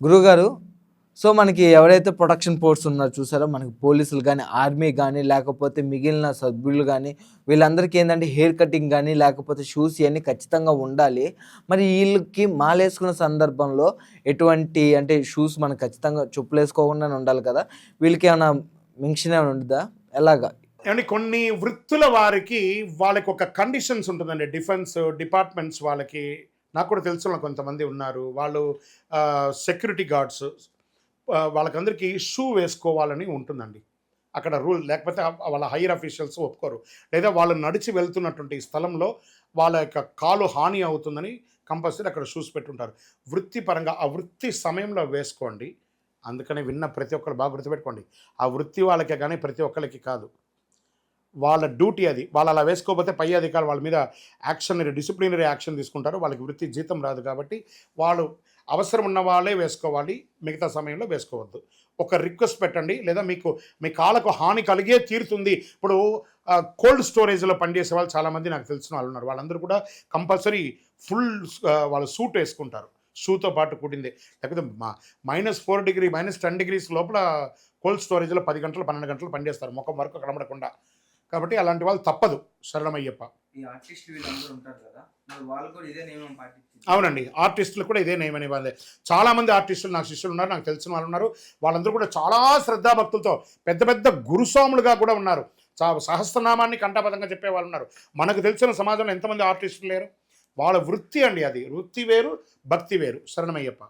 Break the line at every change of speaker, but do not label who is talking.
గురుగారు సో మనకి ఎవరైతే ప్రొటెక్షన్ ఫోర్స్ ఉన్నారో చూసారో మనకి పోలీసులు కానీ ఆర్మీ కానీ లేకపోతే మిగిలిన సభ్యులు కానీ వీళ్ళందరికీ ఏంటంటే హెయిర్ కటింగ్ కానీ లేకపోతే షూస్ ఇవన్నీ ఖచ్చితంగా ఉండాలి. మరి వీళ్ళకి మాలేసుకున్న సందర్భంలో ఎటువంటి అంటే షూస్ మనకు ఖచ్చితంగా చెప్పులు వేసుకోకుండా ఉండాలి కదా? వీళ్ళకి ఏమైనా మించిన ఏమైనా ఉంటుందా? ఎలాగా?
ఏమంటే కొన్ని వృత్తుల వారికి వాళ్ళకి ఒక కండిషన్స్ ఉంటుందండి. డిఫెన్స్ డిపార్ట్మెంట్స్ వాళ్ళకి నాకు కూడా తెలుసు కొంతమంది ఉన్నారు. వాళ్ళు సెక్యూరిటీ గార్డ్స్ వాళ్ళకందరికీ షూ వేసుకోవాలని ఉంటుందండి. అక్కడ రూల్ లేకపోతే వాళ్ళ హైయర్ అఫీషియల్స్ ఒప్పుకోరు. లేదా వాళ్ళు నడిచి వెళ్తున్నటువంటి స్థలంలో వాళ్ళ యొక్క కాలు హాని అవుతుందని కంపల్సరీ అక్కడ షూస్ పెట్టుంటారు. వృత్తిపరంగా ఆ వృత్తి సమయంలో వేసుకోండి. అందుకని విన్న ప్రతి ఒక్కరు బాగా గుర్తుపెట్టుకోండి. ఆ వృత్తి వాళ్ళకే కానీ ప్రతి ఒక్కరికి కాదు. వాళ్ళ డ్యూటీ అది. వాళ్ళు అలా వేసుకోకపోతే పై అధికారులు వాళ్ళ మీద యాక్షన్ డిసిప్లినరీ యాక్షన్ తీసుకుంటారు. వాళ్ళకి వృత్తి జీతం రాదు కాబట్టి వాళ్ళు అవసరం ఉన్న వాళ్ళే వేసుకోవాలి. మిగతా సమయంలో వేసుకోవద్దు. ఒక రిక్వెస్ట్ పెట్టండి. లేదా మీకు మీ కాళ్ళకు హాని కలిగే తీరుతుంది. ఇప్పుడు కోల్డ్ స్టోరేజ్లో పనిచేసే వాళ్ళు చాలామంది నాకు తెలిసిన వాళ్ళు ఉన్నారు. వాళ్ళందరూ కూడా కంపల్సరీ ఫుల్ వాళ్ళు సూట్ వేసుకుంటారు. షూతో పాటు కూడింది లేకపోతే minus four degree minus ten degrees లోపల కోల్డ్ స్టోరేజ్లో పది గంటలు పన్నెండు గంటలు పనిచేస్తారు. ముఖం వరకు కనబడకుండా. కాబట్టి అలాంటి వాళ్ళు తప్పదు. శరణమయ్యప్ప.
కూడా ఇదే నియమం
అవునండి. ఆర్టిస్టులు కూడా ఇదే నియమని వాళ్ళే చాలామంది ఆర్టిస్టులు నాకు శిష్యులు ఉన్నారు నాకు తెలిసిన వాళ్ళు ఉన్నారు. వాళ్ళందరూ కూడా చాలా శ్రద్ధాభక్తులతో పెద్ద పెద్ద గురుస్వాములుగా కూడా ఉన్నారు. చా సహస్రనామాన్ని కంఠాపదంగా చెప్పే వాళ్ళు ఉన్నారు. మనకు తెలిసిన సమాజంలో ఎంతమంది ఆర్టిస్టులు లేరు? వాళ్ళ వృత్తి అండి అది. వృత్తి వేరు భక్తి వేరు. శరణమయ్యప్ప.